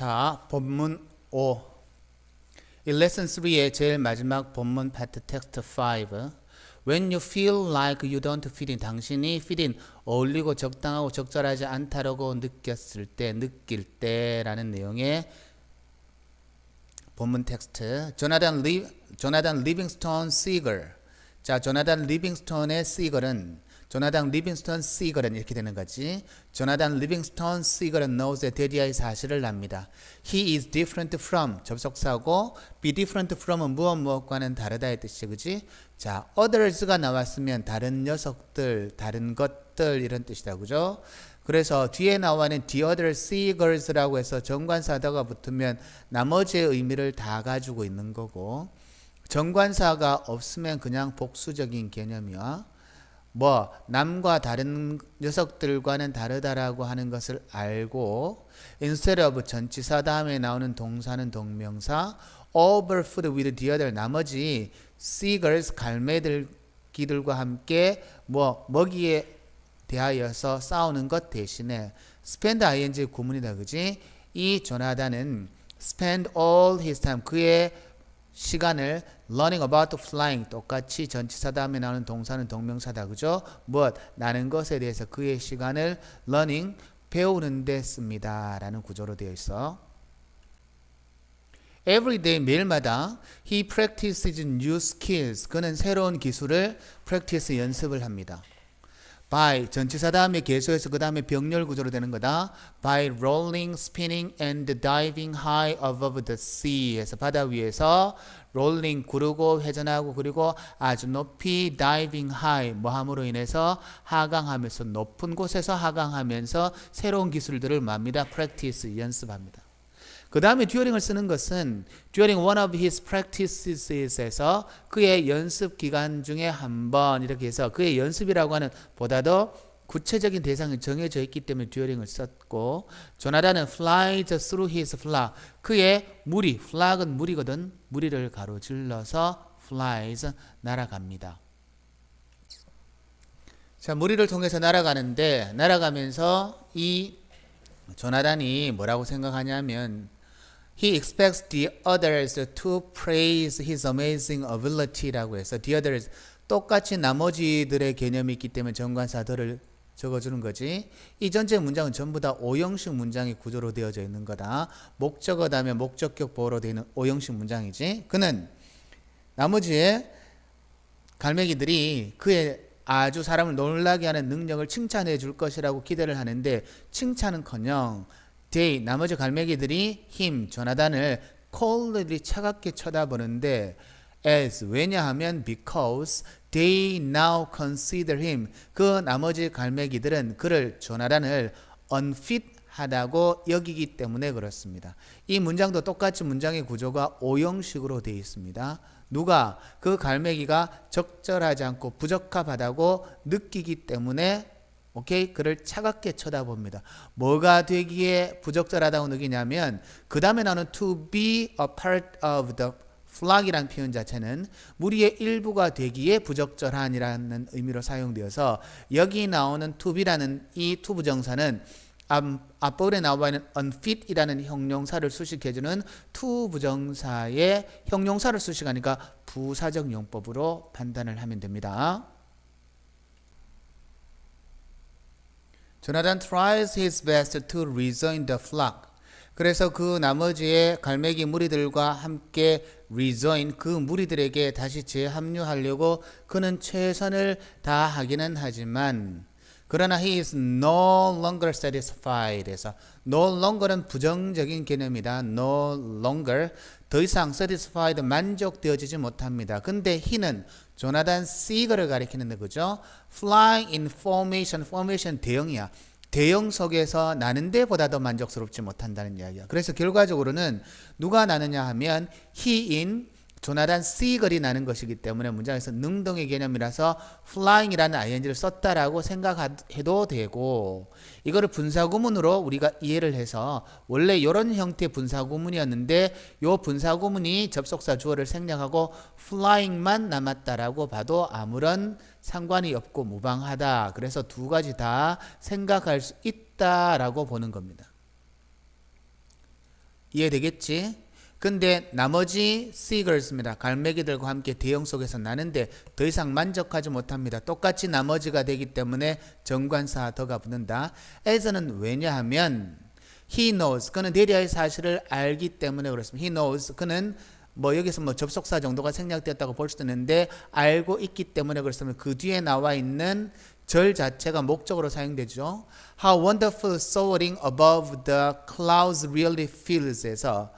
자, 본문 5. 이 레슨 3의 제일 마지막 본문 파트 텍스트 5. When you feel like you don't fit in, 당신이 fit in, 어울리고 적당하고 적절하지 않다라고 느꼈을 때, 느낄 때라는 내용의 본문 텍스트. 조나단 리 조나단 리빙스톤 시걸. 자, 조나단 리빙스톤의 시걸은 조나단 리빙스톤 시걸은 이렇게 되는 거지. 조나단 리빙스톤 시걸은 knows 데디아의 사실을 납니다. He is different from 접속사고 be different from은 무엇 무엇과는 다르다의 뜻이 그지? 자, others가 나왔으면 다른 녀석들, 다른 것들 이런 뜻이다. 그죠? 그래서 뒤에 나와 있는 the other seagulls라고 해서 정관사다가 붙으면 나머지의 의미를 다 가지고 있는 거고 정관사가 없으면 그냥 복수적인 개념이야. 뭐 남과 다른 녀석들과는 다르다라고 하는 것을 알고 instead of 전치사 다음에 나오는 동사는 동명사 over food with the other. 나머지 seagulls 갈매들 기들과 함께 뭐 먹이에 대하여서 싸우는 것 대신에 spend ing 구문이다 그지? 이 조나단은 spend all his time 그의 시간을 learning about flying 똑같이 전치사 다음에 나오는 동사는 동명사다 그죠? 무엇 나는 것에 대해서 그의 시간을 learning 배우는 데 씁니다 라는 구조로 되어 있어. Every day 매일마다 he practices new skills. 그는 새로운 기술을 practice 연습을 합니다. By 전치사 다음에 계속해서 그 다음에 병렬 구조로 되는 거다. by rolling, spinning and diving high above the sea. 해서 바다 위에서 rolling 구르고 회전하고 그리고 아주 높이 diving high 뭐 함으로 인해서 하강하면서 높은 곳에서 하강하면서 새로운 기술들을 맙니다. practice 연습합니다. 그 다음에 듀어링을 쓰는 것은 during one of his practices에서 그의 연습 기간 중에 한 번 이렇게 해서 그의 연습이라고 하는 보다도 구체적인 대상이 정해져 있기 때문에 듀어링을 썼고 조나단은 flies through his flock 그의 무리 flock은 무리거든 무리를 가로질러서 flies 날아갑니다. 자 무리를 통해서 날아가는데 날아가면서 이 조나단이 뭐라고 생각하냐면 He expects the others to praise his amazing ability라고 해서 the others 똑같이 나머지들의 개념이 있기 때문에 정관사들을 적어주는 거지. 이 전체 문장은 전부 다 오형식 문장이 구조로 되어져 있는 거다. 목적어 다음에 목적격 보호로 되어 있는 오형식 문장이지. 그는 나머지의 갈매기들이 그의 아주 사람을 놀라게 하는 능력을 칭찬해 줄 것이라고 기대를 하는데 칭찬은커녕 they 나머지 갈매기들이 힘 조나단을 coldly 차갑게 쳐다보는데 as 왜냐하면 because they now consider him 그 나머지 갈매기들은 그를 조나단을 unfit 하다고 여기기 때문에 그렇습니다. 이 문장도 똑같이 문장의 구조가 오형식으로 되어 있습니다. 누가 그 갈매기가 적절하지 않고 부적합하다고 느끼기 때문에 오케이 그를 차갑게 쳐다봅니다. 뭐가 되기에 부적절하다고 느끼냐면 그 다음에 나오는 to be a part of the flock이란 표현 자체는 무리의 일부가 되기에 부적절한이라는 의미로 사용되어서 여기 나오는 to be라는 이 to 부정사는 앞부분에 나와 있는 unfit이라는 형용사를 수식해주는 to 부정사의 형용사를 수식하니까 부사적 용법으로 판단을 하면 됩니다. 조나단 tries his best to rejoin the flock. 그래서 그 나머지의 갈매기 무리들과 함께 rejoin 그 무리들에게 다시 재합류하려고 그는 최선을 다하기는 하지만 그러나 he is no longer satisfied. 해서 no longer은 부정적인 개념이다. no longer 더 이상 satisfied 만족되어지지 못합니다. 근데 he는 조나단 시거를 가리키는데 그죠? flying in formation, formation 대형이야. 대형 속에서 나는 데보다 더 만족스럽지 못한다는 이야기야. 그래서 결과적으로는 누가 나느냐 하면 he in 조나단 시걸이 나는 것이기 때문에 문장에서 능동의 개념이라서 flying이라는 ing를 썼다라고 생각해도 되고 이거를 분사구문으로 우리가 이해를 해서 원래 이런 형태의 분사구문이었는데 요 분사구문이 접속사 주어를 생략하고 flying만 남았다라고 봐도 아무런 상관이 없고 무방하다. 그래서 두 가지 다 생각할 수 있다라고 보는 겁니다. 이해되겠지? 근데 나머지 seagulls입니다. 갈매기들과 함께 대형 속에서 나는데 더 이상 만족하지 못합니다. 똑같이 나머지가 되기 때문에 정관사 더가 붙는다. as는 왜냐하면 he knows 그는 대리할 사실을 알기 때문에 그렇습니다. he knows 그는 뭐 여기서 뭐 접속사 정도가 생략되었다고 볼 수도 있는데 알고 있기 때문에 그렇습니다. 그 뒤에 나와 있는 절 자체가 목적으로 사용되죠. How wonderful soaring above the clouds really feels에서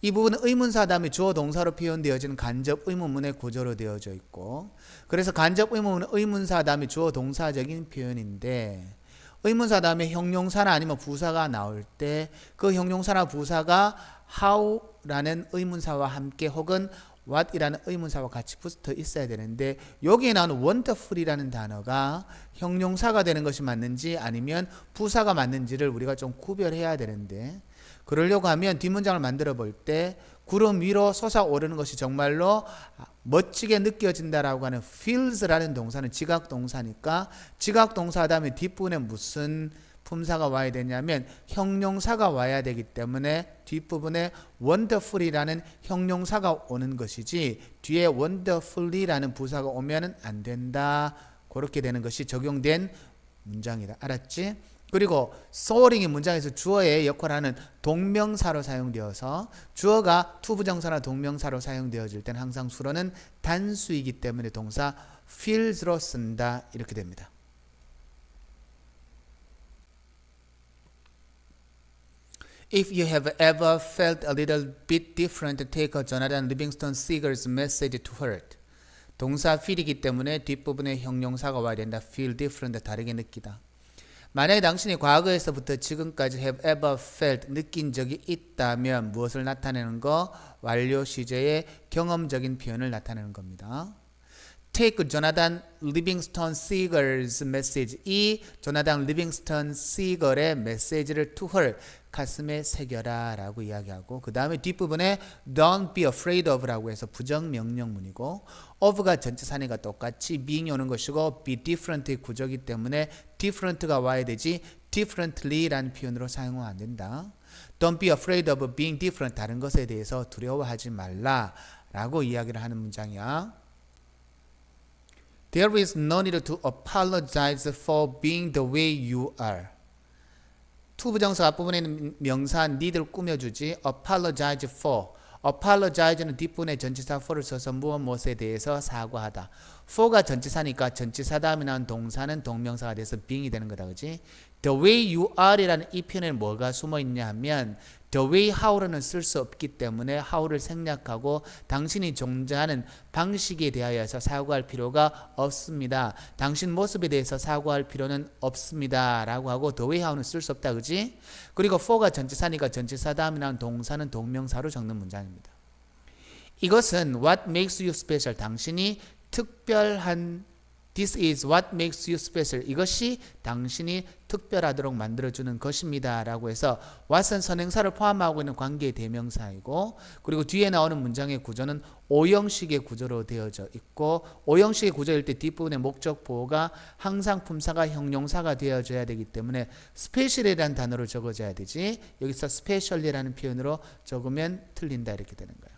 이 부분은 의문사 다음에 주어 동사로 표현되어진 간접 의문문의 구조로 되어져 있고 그래서 간접 의문문은 의문사 다음에 주어 동사적인 표현인데 의문사 다음에 형용사나 아니면 부사가 나올 때 그 형용사나 부사가 how라는 의문사와 함께 혹은 what이라는 의문사와 같이 붙어 있어야 되는데 여기에 나오는 wonderful이라는 단어가 형용사가 되는 것이 맞는지 아니면 부사가 맞는지를 우리가 좀 구별해야 되는데 그러려고 하면 뒷문장을 만들어 볼 때 구름 위로 솟아오르는 것이 정말로 멋지게 느껴진다라고 하는 feels라는 동사는 지각 동사니까 지각 동사 다음에 뒷부분에 무슨 품사가 와야 되냐면 형용사가 와야 되기 때문에 뒷부분에 wonderful이라는 형용사가 오는 것이지 뒤에 wonderfully라는 부사가 오면은 안 된다. 그렇게 되는 것이 적용된 문장이다. 알았지? 그리고 soaring이 문장에서 주어의 역할을 하는 동명사로 사용되어서 주어가 투부정사나 동명사로 사용되어질 때는 항상 수로는 단수이기 때문에 동사 feels로 쓴다. 이렇게 됩니다. If you have ever felt a little bit different, take a Jonathan Livingston Seeger's message to heart. 동사 feel이기 때문에 뒷부분에 형용사가 와야 된다. feel different, 다르게 느끼다. 만약에 당신이 과거에서부터 지금까지 have ever felt, 느낀 적이 있다면 무엇을 나타내는 거? 완료 시제의 경험적인 표현을 나타내는 겁니다. Take Jonathan Livingston Seagull's message. 이 조나단 리빙스턴 시걸의 메시지를 to her 가슴에 새겨라 라고 이야기하고 그 다음에 뒷부분에 don't be afraid of라고 해서 부정명령문이고 of가 전체 산이가 똑같이 being이 오는 것이고 be different의 구조이기 때문에 different가 와야 되지 differently라는 표현으로 사용은 안 된다. Don't be afraid of being different. 다른 것에 대해서 두려워하지 말라 라고 이야기를 하는 문장이야. There is no need to apologize for being the way you are. 투부정사 앞부분에 는 명사 need를 꾸며주지 apologize for. apologize는 뒷부분에 전치사 for를 써서 무엇 무엇에 대해서 사과하다. For가 전치사니까 전치사 다음에 나온 동사는 동명사가 돼서 being이 되는 거다. 그지? The way you are이라는 이 표현에 뭐가 숨어 있냐 하면 the way how로는 쓸 수 없기 때문에 how를 생략하고 당신이 존재하는 방식에 대하여서 사과할 필요가 없습니다. 당신 모습에 대해서 사과할 필요는 없습니다. 라고 하고 the way how는 쓸 수 없다. 그지? 그리고 for가 전치사니까 전치사 다음에 나온 동사는 동명사로 적는 문장입니다. 이것은 what makes you special. 당신이 특별한 This is what makes you special. 이것이 당신이 특별하도록 만들어주는 것입니다. 라고 해서 what은 선행사를 포함하고 있는 관계의 대명사이고 그리고 뒤에 나오는 문장의 구조는 오형식의 구조로 되어져 있고 오형식의 구조일 때 뒷부분의 목적 보호가 항상 품사가 형용사가 되어져야 되기 때문에 special이라는 단어를 적어줘야 되지 여기서 special이라는 표현으로 적으면 틀린다 이렇게 되는 거예요.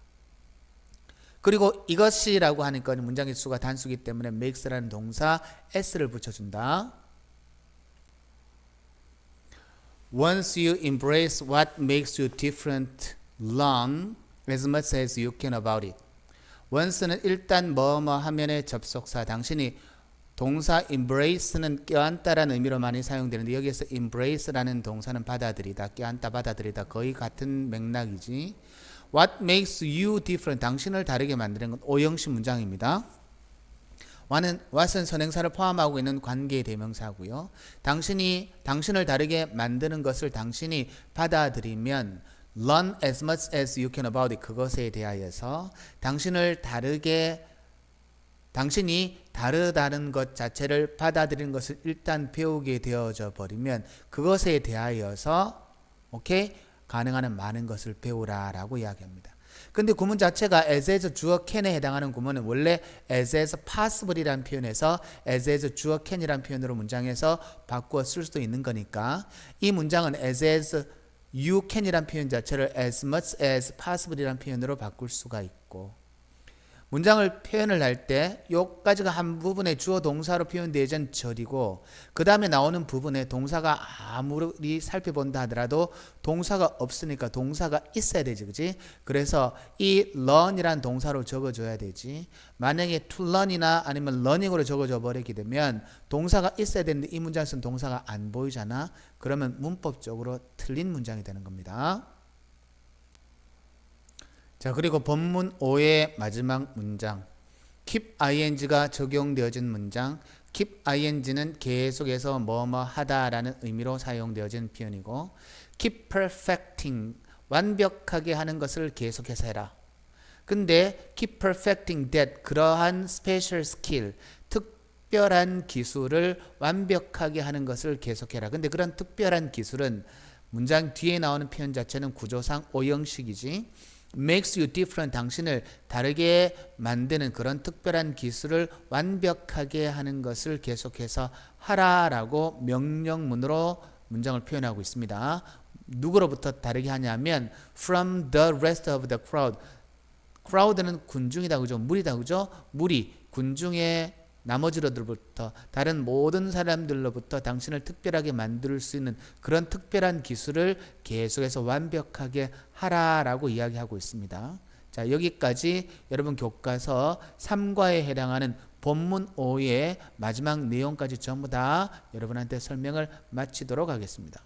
그리고 이것이라고 하니까 문장의 수가 단수기 때문에 makes라는 동사 s를 붙여준다. Once you embrace what makes you different, learn as much as you can about it. once는 일단 뭐뭐 하면의 접속사. 당신이 동사 embrace는 껴안다라는 의미로 많이 사용되는데 여기에서 embrace라는 동사는 받아들이다, 껴안다, 받아들이다 거의 같은 맥락이지. What makes you different? 당신을 다르게 만드는 건 오형식 문장입니다. what은, what은 선행사를 포함하고 있는 관계의 대명사고요. 당신이 당신을 다르게 만드는 것을 당신이 받아들이면 learn as much as you can about it 그것에 대하여서 당신을 다르게 당신이 다르다는 것 자체를 받아들이는 것을 일단 배우게 되어져 버리면 그것에 대하여서 오케이 가능한 많은 것을 배우라라고 이야기합니다. 근데 구문 자체가 as as 주어 can에 해당하는 구문은 원래 as as possible이라는 표현에서 as as 주어 can이라는 표현으로 문장에서 바꾸어 쓸 수도 있는 거니까 이 문장은 as as you can이란 표현 자체를 as much as possible이란 표현으로 바꿀 수가 있고 문장을 표현을 할 때 요까지가 한 부분의 주어 동사로 표현되어진 절이고 그 다음에 나오는 부분에 동사가 아무리 살펴본다 하더라도 동사가 없으니까 동사가 있어야 되지 그지? 그래서 이 learn이란 동사로 적어줘야 되지. 만약에 to learn이나 아니면 learning으로 적어줘 버리게 되면 동사가 있어야 되는데 이 문장에서는 동사가 안 보이잖아? 그러면 문법적으로 틀린 문장이 되는 겁니다 자 그리고 본문 5의 마지막 문장. keep ing가 적용되어진 문장. keep ing는 계속해서 뭐뭐 하다라는 의미로 사용되어진 표현이고 keep perfecting 완벽하게 하는 것을 계속해서 해라. 근데 keep perfecting that 그러한 special skill 특별한 기술을 완벽하게 하는 것을 계속해라. 근데 그런 특별한 기술은 문장 뒤에 나오는 표현 자체는 구조상 오형식이지 makes you different 당신을 다르게 만드는 그런 특별한 기술을 완벽하게 하는 것을 계속해서 하라라고 명령문으로 문장을 표현하고 있습니다. 누구로부터 다르게 하냐면 from the rest of the crowd. crowd는 군중이다 그죠? 무리다 그죠? 무리 군중의 나머지로부터 다른 모든 사람들로부터 당신을 특별하게 만들 수 있는 그런 특별한 기술을 계속해서 완벽하게 하라라고 이야기하고 있습니다. 자, 여기까지 여러분 교과서 3과에 해당하는 본문 5의 마지막 내용까지 전부 다 여러분한테 설명을 마치도록 하겠습니다.